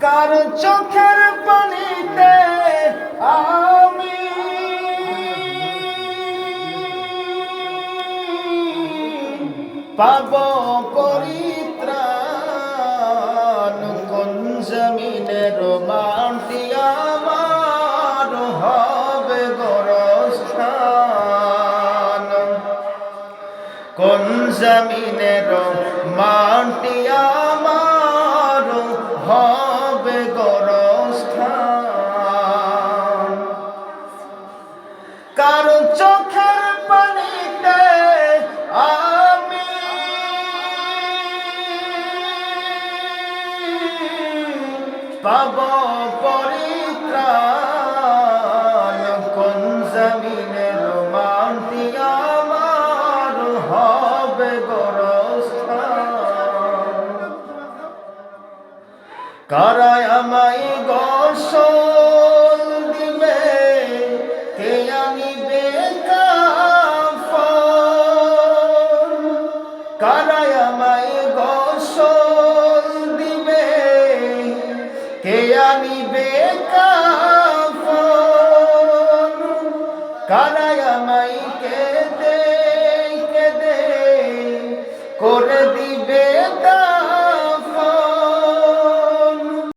কার চোখের পানিতে আমি পাব পরিত্রাণ কোন জমিনের মাটি কোন জমিনের মাটি আমার হবে গরস্থান? কারও চোখের পানিতে আমি পাব পরিত্রাণ। কারায় আমায় গোসল দিবে, কে আনিবে কাফন কারায় আমায় গোসল দিবে, কে আনিবে কাফন কারায় আমায় কেদে কেদে করে দিবে তা